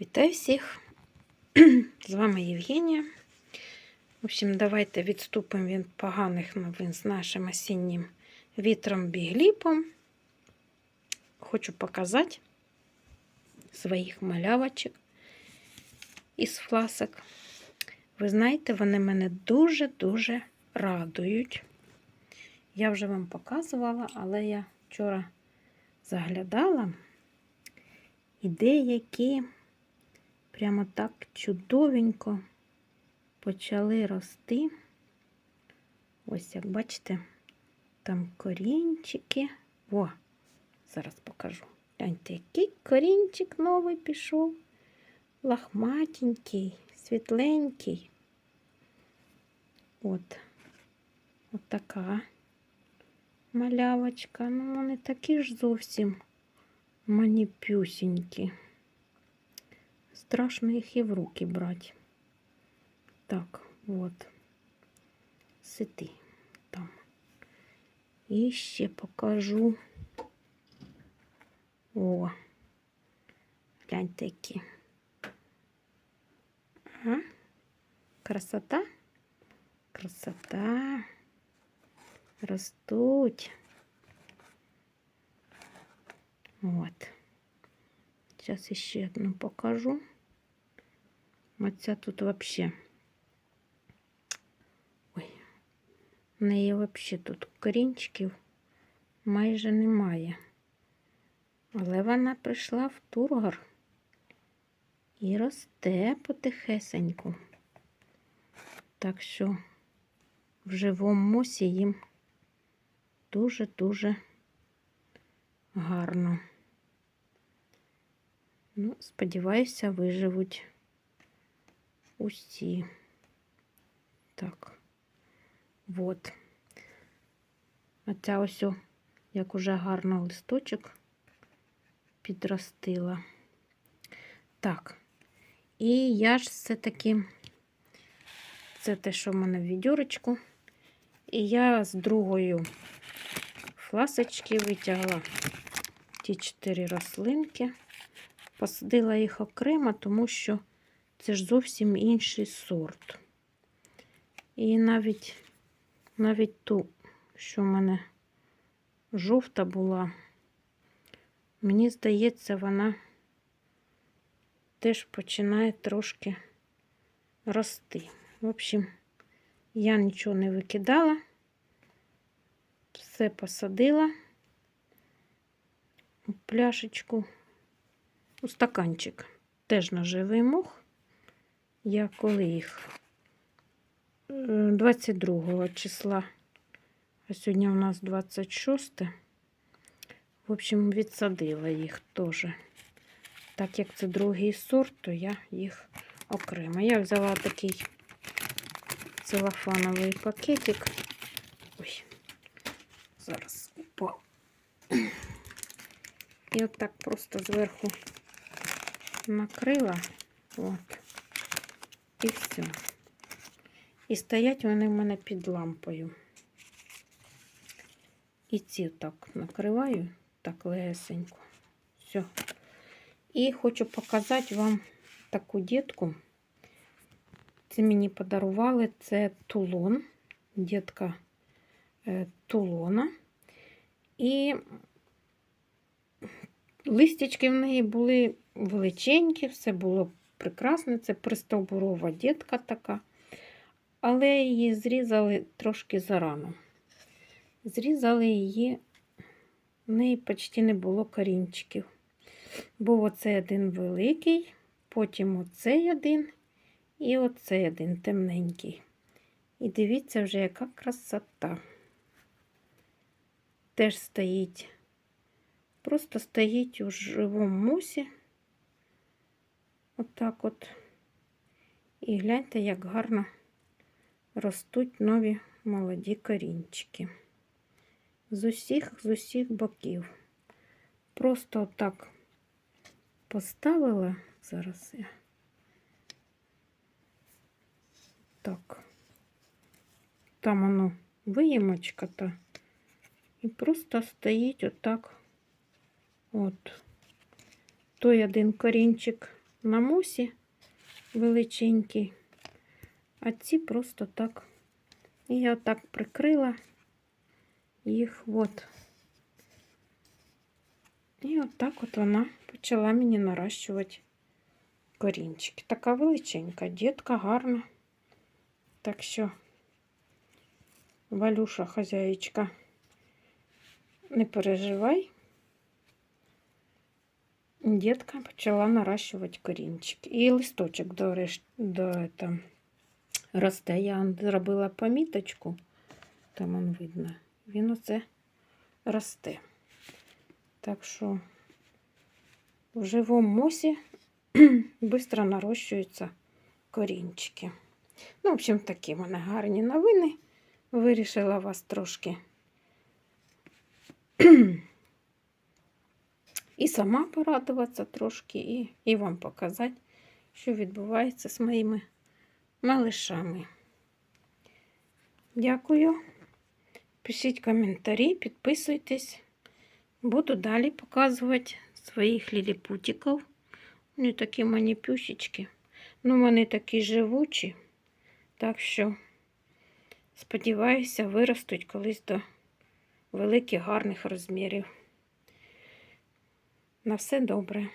Вітаю всіх! З вами Євгенія. В общем, давайте відступимо від поганих новин з нашим осіннім вітром бігліпом. Хочу показати своїх малявочок із фласок. Ви знаєте, вони мене дуже-дуже радують. Я вже вам показувала, але я вчора заглядала. І деякі прямо так чудовенько почали рости. Ось, як бачите, там корінчики. О, зараз покажу. Гляньте, який корінчик новий пішов. Лахматенький, світленький. От, от така малявочка. Ну, вони такі ж зовсім маніпюсінькі. Страшно їх і в руки брати. Так, от. Сиди там. І ще покажу. О, гляньте які. Ага. Красота. Красота. Ростуть. От. Зараз ще одну покажу. Оця тут вообще. Ой, в неї взагалі тут корінчиків майже немає. Але вона прийшла в тургор і росте потихесеньку. Так що в живому мосі їм дуже-дуже гарно. Ну, сподіваюся, виживуть усі. Так, от. А ця ось, як уже гарно листочок підростила. Так, і я ж все-таки, це те, що в мене в відьорочку, і я з другою фласочки витягла ті чотири рослинки. Посадила їх окремо, тому що це ж зовсім інший сорт. І навіть навіть ту, що в мене жовта була, мені здається, вона теж починає трошки рости. В общем, я нічого не викидала, все посадила у пляшечку у стаканчик. Теж на живий мох. Я коли їх 22 числа, а сьогодні у нас 26. В общем, відсадила їх теж. Так як це другий сорт, то я їх окремо. Я взяла такий целофановий пакетик. Ой, зараз упав. І от так просто зверху накрила. От. І все. І стоять вони в мене під лампою. І ці так накриваю, так легесенько. Все. І хочу показати вам таку дітку. Це мені подарували це тулон, дітка е, тулона. І листячки в неї були величенькі, все було прекрасно. Це пристовбурова дітка така. Але її зрізали трошки зарано. Зрізали її, в неї почти не було корінчиків. Був оцей один великий, потім оцей один і оцей один темненький. І дивіться вже, яка красота. Теж стоїть, просто стоїть у живому мусі. Отак от, І гляньте, як гарно ростуть нові молоді корінчики. З усіх, з усіх боків. Просто отак поставила зараз я. Так, там воно виємочка та і просто стоїть отак. От той один корінчик на мосі величенький, а ці просто так. І я отак прикрила їх от. І отак от вона почала мені наращувати корінчики. Така величенька, дітка гарна. Так що, Валюша, хазяєчка, не переживай. Дітка почала наращувати корінчики. І листочок до, до это, росте. Я зробила поміточку, там он видно. Він оце росте. Так що в живому мосі швидко нарощуються корінчики. Ну, в общем, такі в мене гарні новини. Вирішила вас трошки і сама порадуватися трошки, і, і вам показати, що відбувається з моїми малишами. Дякую. Пишіть коментарі, підписуйтесь. Буду далі показувати своїх ліліпутиків. Вони такі маніпюсечки. Ну, вони такі живучі. Так що, сподіваюся, виростуть колись до великих гарних розмірів. На все добре.